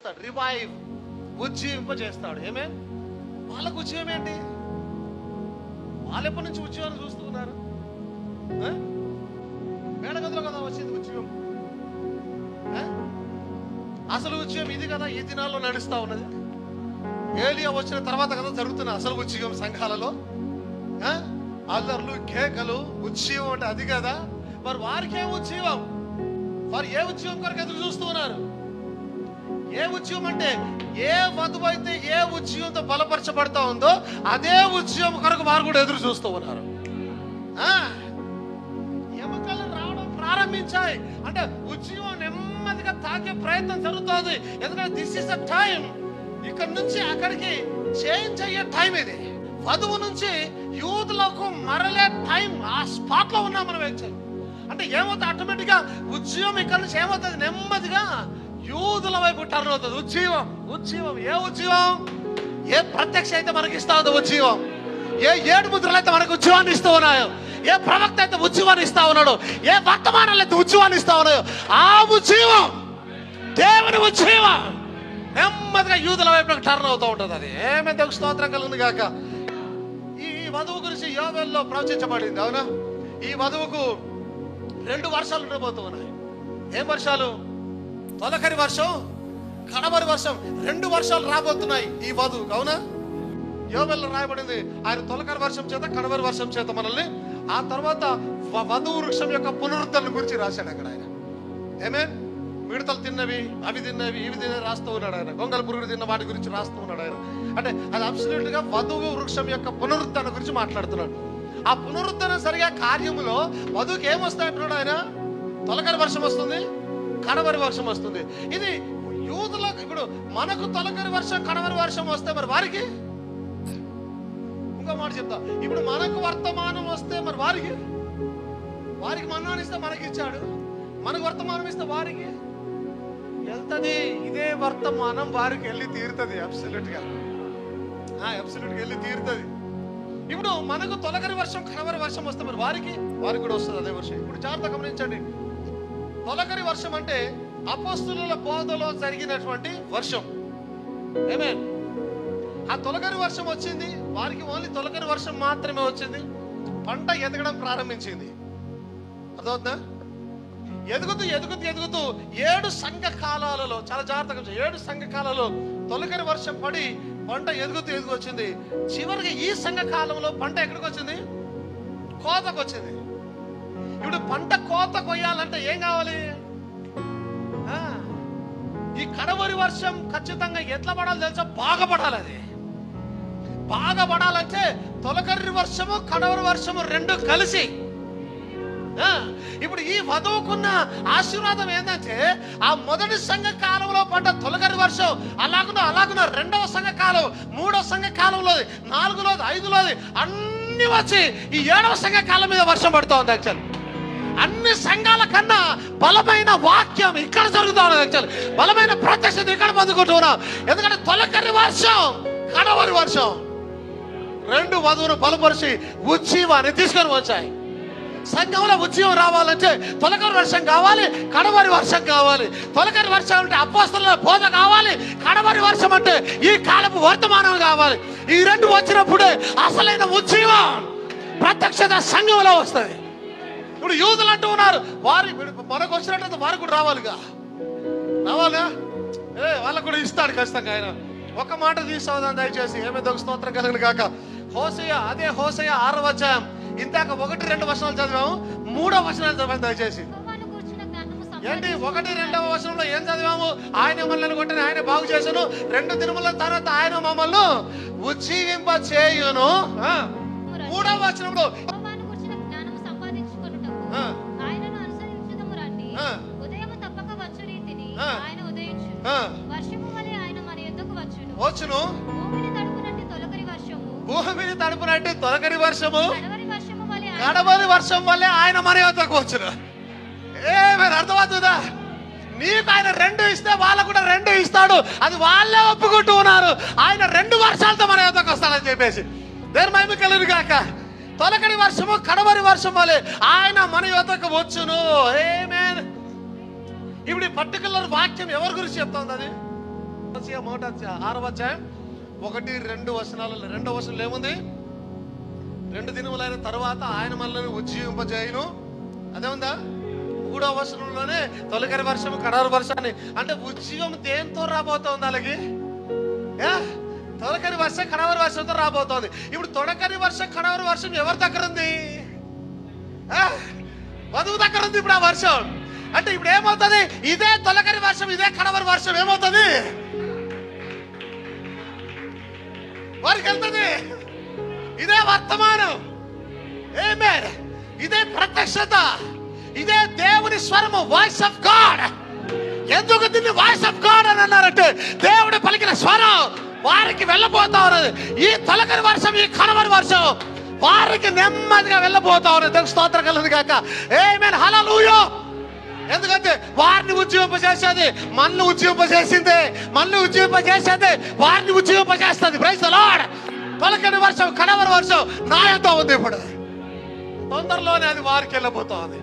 చేస్తాడు రివైవ్ ఉజ్జీవింపజేస్తాడు. ఏమే వాళ్ళకు ఉద్యోగం ఏంటి? వాళ్ళు ఎప్పటి నుంచి ఉద్యోగాన్ని చూస్తున్నారు ఆ? మేడగదిలో కదా వచ్చింది ఉద్యోగం అసలు ఉద్యమం ఇది కదా ఈ దినాల్లో నడుస్తా ఉన్నది. ఏలియా వచ్చిన తర్వాత కదా జరుగుతున్న అసలు ఉద్యమం సంఘాలలో. ఆ? అల్లర్లు కేకలు ఉద్యమం అంటే అది కదా. మరి వారికి ఏం ఉద్యమం వారు ఏ ఉద్యమం కొరకు ఎదురు చూస్తూ ఉన్నారు? ఏ ఉద్యోగం అంటే ఏ వధువు అయితే ఏ ఉద్యమంతో బలపరచబడతా ఉందో అదే ఉద్యమం కొరకు వారు కూడా ఎదురు చూస్తూ ఉన్నారు. ఎముకలు రావడం ప్రారంభించాయి. అంటే ఉద్యమం నెమ్మదిగా తాకే ప్రయత్నం జరుగుతుంది. ఎందుకంటే దిస్ ఇస్ అ టైం ఇక్కడ నుంచి అక్కడికి చేంజ్ అయ్యే టైం ఇది. వధువు నుంచి యూత్లకు మరలే టైం ఆ స్పాట్లో ఉన్నాం మనం అంటే ఏమవుతుంది? ఆటోమేటిక్గా ఇక్కడ నుంచి ఏమవుతుంది? నెమ్మదిగా యూదుల వైపు టర్న్ అవుతుంది. ఉజ్జీవం. ఉజ్జీవం. ఏ ఉజ్జీవం? ఏ ప్రత్యక్ష అయితే మనకి ఇస్తా ఉజ్జీవం? ఏ ఏడు ముద్రలు అయితే మనకు ఉజ్జీవాన్ని ఇస్తూ ఉన్నాయో? ఏ ప్రవక్త అయితే ఉజ్జీవాన్ని ఇస్తా ఉన్నాడు? ఏ వర్తమానాలు అయితే ఉజ్జీవాన్ని ఇస్తా ఉన్నాయో? ఆ ఉజ్జీవం. దేవుని ఉజ్జీవం. నెమ్మదిగా యూదుల వైపు టర్న్ అవుతూ ఉంటుంది అది. ఏమైతే స్తోత్రం కలిగింది కాక. ఈ వధువు గురించి యోగంలో ప్రవచించబడింది అవునా? ఈ వధువుకు రెండు వర్షాలు ఉండబోతూ ఉన్నాయి. ఏం వర్షాలు? తొలకరి వర్షం కడవరి వర్షం రెండు వర్షాలు రాబోతున్నాయి ఈ వధువు అవునా? యోగంలో రాయబడింది ఆయన తొలకరి వర్షం చేత కడవరి వర్షం చేత మనల్ని. ఆ తర్వాత వ- వధువు వృక్షం యొక్క పునరుద్ధరణ గురించి రాశాడు అక్కడ ఆయన. ఏమే? మిడతలు తిన్నవి అవి తిన్నవి ఇవి తిన్నవి రాస్తూ ఉన్నాడు ఆయన. గొంగల పురుగుడు తిన్న వాటి గురించి రాస్తూ ఉన్నాడు ఆయన. అంటే అది అబ్సల్యూట్గా వధువు వృక్షం యొక్క పునరుద్ధరణ గురించి మాట్లాడుతున్నాడు. ఆ పునరుద్ధరణ సరిగా కార్యములో వధువుకి ఏమొస్తాయంటున్నాడు ఆయన? తొలకరి వర్షం వస్తుంది. కడవరి వర్షం వస్తుంది. ఇది యూదులకు ఇప్పుడు మనకు తొలకరి వర్షం కడవరి వర్షం వస్తే మరి వారికి? ఇంకో మాట చెప్తా. ఇప్పుడు మనకు వర్తమానం వస్తే మరి వారికి? వారికి మన్నాన్ని ఇస్తే మనకి ఇచ్చాడు. మనకు వర్తమానం ఇస్తే వారికి? వెళ్తుంది. ఇదే వర్తమానం వారికి వెళ్ళి తీరుతుంది అబ్సల్యూట్గా. అబ్సల్యూట్ వెళ్ళి తీరుతుంది. ఇప్పుడు మనకు తొలగరి వర్షం కనవరి వర్షం వస్తే మరి వారికి? వారికి కూడా వస్తుంది అదే వర్షం. ఇప్పుడు జాగ్రత్త గమనించండి. తొలకరి వర్షం అంటే అపోస్తుల బోధలో జరిగినటువంటి వర్షం. ఏమే ఆ తొలకరి వర్షం వచ్చింది వారికి ఓన్లీ తొలకరి వర్షం మాత్రమే వచ్చింది. పంట ఎదగడం ప్రారంభించింది. అర్థమవుతుందా? ఎదుగుతూ ఎదుగుతూ ఎదుగుతూ ఏడు సంఘ కాలాలలో చాలా జాగ్రత్తగా ఏడు సంఘ కాలాలలో తొలకరి వర్షం పడి పంట ఎదుగుతూ ఎదుగు వచ్చింది. చివరికి ఈ సంఘ కాలంలో పంట ఎక్కడికి వచ్చింది? కోతకు వచ్చింది. ఇప్పుడు పంట కోత కొయ్యాలంటే ఏం కావాలి? ఈ కడవరి వర్షం ఖచ్చితంగా ఎట్లా పడాలి తెలుసా? బాగా పడాలి అది. బాగా పడాలంటే తొలకరి వర్షము కడవరి వర్షము రెండు కలిసి. ఇప్పుడు ఈ వధువుకున్న ఆశీర్వాదం ఏంటంటే ఆ మొదటి సంఘ కాలంలో పడ్డ తొలగరి వర్షం అలాగున అలాగున రెండవ సంఘ కాలం మూడవ సంఘ కాలంలో నాలుగులోది ఐదులోది అన్ని వచ్చి ఈ ఏడవ సంఘ కాలం మీద వర్షం పడుతూ ఉంది యాక్చువల్ అన్ని సంఘాల కన్నా బలమైన వాక్యం ఇక్కడ జరుగుతా బలమైన ప్రత్యక్షత ఇక్కడ పొందుకుంటున్నాం. ఎందుకంటే తొలకరి వర్షం కడవరి వర్షం. రెండు వధువును బలపరిచి ఉజ్జీవాన్ని తీసుకొని వచ్చాయి. సంఘంలో ఉద్యమం రావాలంటే తొలకరి వర్షం కావాలి కడవరి వర్షం కావాలి. తొలకరి వర్షం అంటే అపోస్తల బోధ కావాలి కడవరి వర్షం అంటే ఈ కాలపు వర్తమానం కావాలి. ఈ రెండు వచ్చినప్పుడే అసలైన ఉద్యమం ప్రత్యక్షత సంఘంలో వస్తుంది ఇప్పుడు యూదులు అంటూ ఉన్నారు. వారి మనకు వచ్చినట్టు వారికి కూడా రావాలిగా. రావాలా? ఏ వాళ్ళకు కూడా ఇస్తాడు ఖచ్చితంగా ఆయన. ఒక మాట తీసుకోదాం దయచేసి ఏమి దొంగ స్తోత్రం కలిగిన కాక హోసయ్య అదే హోసయ్య ఆరో అధ్యాయం. ఇందాక ఒకటి రెండు వచనాలు చదివాము. మూడో వచనాలు చదివాం దయచేసి. ఏంటి? ఒకటి రెండవ వచనంలో ఏం చదివాము? ఆయన మమ్మల్ని కొట్టిన ఆయన బాగు చేశాను. రెండు దినముల తర్వాత ఆయన మమ్మల్ని ఉజ్జీవింప చేయును మూడవ వచనంలో ఆయన ఉదయించు. ఆ, వర్షము వలె ఆయన మన యొద్దకు వచ్చును. వచ్చును. భూమిని తడుపునట్టు తొలకరి వర్షము. భూమిని తడుపునట్టు తొలకరి వర్షము. కడవరి వర్షము వలె వర్షం వల్లే ఆయన మన యొద్దకు వచ్చును. ఏమైనా అర్థమవుతుందా? నీకు ఆయన రెండు ఇస్తే వాళ్ళకు కూడా రెండు ఇస్తాడు. అది వాళ్ళే ఒప్పుకుంటూ ఉన్నారు. ఆయన రెండు వర్షాలతో మన యొద్దకు వస్తాడని చెప్పేసి. దేని మైమి కలిగి కాక తొలకడి వర్షము కడవరి వర్షం వలె ఆయన మన యొద్దకు వచ్చును. ఏమేన్ ఇప్పుడు ఈ పర్టికులర్ వాక్యం ఎవరి గురించి చెప్తుంది అది? మాట ఆరవ అధ్యాయం. ఒకటి రెండు వచనాలలో రెండో వచనంలో ఏముంది? రెండు దినములైన తర్వాత ఆయన మనల్ని ఉజ్జీవింపజేయను. అదే ఉందా మూడో వచనంలోనే తొలకరి వర్షం కడారు వర్షాన్ని. అంటే ఉజ్జీవం దేంతో రాబోతోంది అలాగే తొలకరి వర్షం కడవరి వర్షంతో రాబోతోంది. ఇప్పుడు తొలకరి వర్షం కడవరి వర్షం ఎవరి దగ్గర ఉంది? వధువు దగ్గర ఉంది ఇప్పుడు ఆ వర్షం. అంటే ఇప్పుడు ఏమవుతుంది? ఇదే తొలకరి వర్షం ఇదే కడవరి వర్షం ఏమవుతుంది? వారికి వెళ్తుంది. ఇదే వర్తమానం. ఏమే ఇదే ప్రత్యక్షత. ఇదే దేవుని స్వరము వాయిస్ ఆఫ్ గాడ్ ఎందుకు దీన్ని వాయిస్ ఆఫ్ గాడ్ అని అన్నారంటే దేవుడు పలికిన స్వరం వారికి వెళ్ళబోతా ఉన్నది. ఈ తొలకరి వర్షం ఈ కనవరి వర్షం వారికి నెమ్మదిగా వెళ్ళబోతా ఉన్నది. దేవుని స్తోత్రం కలదు కాక ఏమేన్ హల్లెలూయా ఎందుకంటే వారిని ఉజ్జీవింపజేసేది మన్ను ఉజ్జీవింపజేసింది మన్ను ఉజ్జీవింపజేసేది వారిని ఉజ్జీవింపజేస్తుంది. ప్రైజ్ లార్డ్ తొలకని వర్షం కడవరి వర్షం నాయంతో ఉంది ఇప్పుడు. తొందరలోనే అది వారికి వెళ్ళబోతోంది.